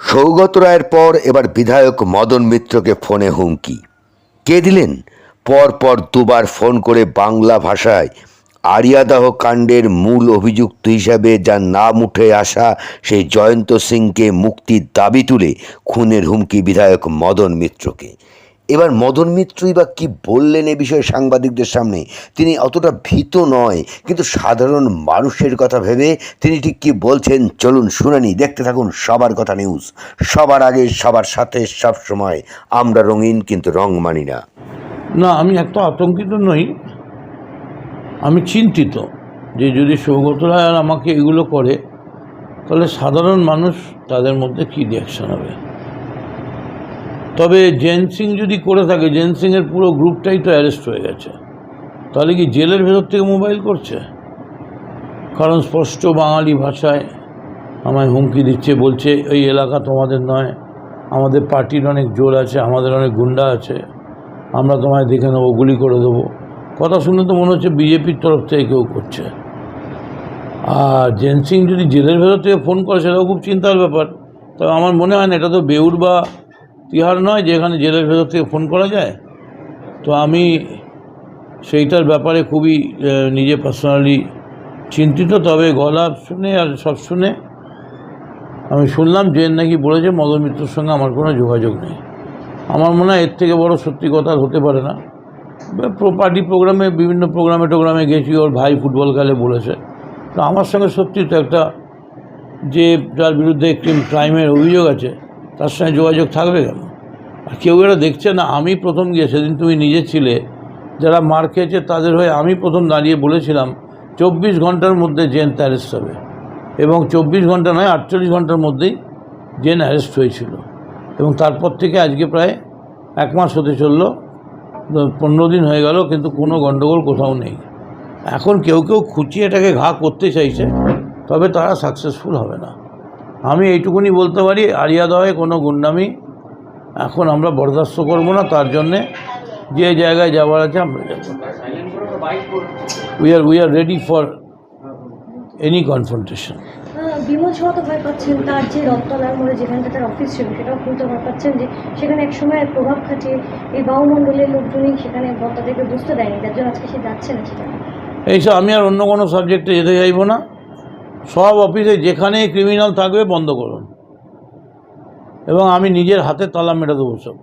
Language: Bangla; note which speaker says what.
Speaker 1: সৌগত রায়ের পর এবার বিধায়ক মদন মিত্রকে ফোনে হুমকি। কে দিলেন? পরপর পর দুবার ফোন করে বাংলা ভাষায় আরিয়াদাহ কাণ্ডের মূল অভিযুক্ত হিসাবে যার নাম উঠে আসা সেই জয়ন্ত সিংকে মুক্তির দাবি তুলে খুনের হুমকি বিধায়ক মদন মিত্রকে। এবার মদন মিত্রই বা কি বললেন এ বিষয়ে সাংবাদিকদের সামনে? তিনি অতটা ভীত নয়, কিন্তু সাধারণ মানুষের কথা ভেবে তিনি ঠিক কি বলছেন চলুন শুনানি দেখতে থাকুন সবার কথা নিউজ সবার আগে, সবার সাথে, সব সময়। আমরা রঙিন, কিন্তু রং মানি না।
Speaker 2: না, আমি এত আতঙ্কিত নই। আমি চিন্তিত যে যদি সৌগত রায় আমাকে এগুলো করে, তাহলে সাধারণ মানুষ তাদের মধ্যে কী রিয়াকশন হবে? তবে জেন সিং যদি করে থাকে, জেন সিংয়ের পুরো গ্রুপটাই তো অ্যারেস্ট হয়ে গেছে। তাহলে কি জেলের ভেতর থেকে মোবাইল করছে? কারণ স্পষ্ট বাঙালি ভাষায় আমায় হুমকি দিচ্ছে, বলছে, এই এলাকা তোমাদের নয়, আমাদের পার্টির অনেক জোর আছে, আমাদের অনেক গুন্ডা আছে, আমরা তোমায় দেখে নেব, গুলি করে দেবো। কথা শুনে তো মনে হচ্ছে বিজেপির তরফ থেকে কেউ করছে। আর জেন সিং যদি জেলের ভেতর থেকে ফোন করে, সেটাও খুব চিন্তার ব্যাপার। তবে আমার মনে হয় না, এটা তো বেউর বা তিহার নয় যেখানে জেলের ভেতর থেকে ফোন করা যায়। তো আমি সেইটার ব্যাপারে খুবই নিজে পার্সোনালি চিন্তিত, তবে গলা শুনে আর সব শুনে আমি শুনলাম জেন নাকি বলেছে মদন মিত্রর সঙ্গে আমার কোনো যোগাযোগ নেই। আমার মনে হয় এর থেকে বড় সত্যি কথা হতে পারে না। পার্টি প্রোগ্রামে, বিভিন্ন প্রোগ্রামে টোগ্রামে গেছি, ওর ভাই ফুটবল খেলে বলেছে। তো আমার সঙ্গে সত্যি তো একটা যে যার বিরুদ্ধে একটি ক্রাইমের অভিযোগ আছে তার সঙ্গে যোগাযোগ থাকবে কেন? আর কেউ এটা দেখছে না আমি প্রথম গিয়ে সেদিন তুমি নিজে ছিলে, যারা মার খেয়েছে তাদের হয়ে আমি প্রথম দাঁড়িয়ে বলেছিলাম, চব্বিশ ঘণ্টার মধ্যে জেন অ্যারেস্ট হবে। এবং চব্বিশ ঘণ্টা নয়, আটচল্লিশ ঘণ্টার মধ্যেই জেন অ্যারেস্ট হয়েছিল। এবং তারপর থেকে আজকে প্রায় এক মাস হতে চলল, পনেরো দিন হয়ে গেল, কিন্তু কোনো গণ্ডগোল কোথাও নেই। এখন কেউ কেউ খুঁচিয়ে এটাকে ঘা করতে চাইছে, তবে তারা সাকসেসফুল হবে না। আমি এইটুকুনি বলতে পারি আরিয়াদহে কোনো গুন্ডামি এখন আমরা বরদাস্ত করব না তার জন্যে যে জায়গায় যাওয়ার আছে আমরা যাব। We are we are ready for any confrontation
Speaker 3: uh, Bimal ছোঁয়া তো ভয় পাচ্ছেন তার যে রথতলার মোড়ে যেখানটা তার অফিস ছিল সেটাও খুলতে ভয় পাচ্ছেন যে সেখানে একসময় প্রভাব খাটিয়ে এই বায়ুমণ্ডলের লোকজনই সেখানে তাদেরকে বুঝতে দেয়নি তার জন্য আজকে সে যাচ্ছে না সেখানে।
Speaker 2: এইসব আমি আর অন্য কোনো সাবজেক্টে যেতে চাইব না। সব অফিসে যেখানেই ক্রিমিনাল থাকবে বন্ধ করুন। এবং আমি নিজের হাতে তালা মেরে দেবো সব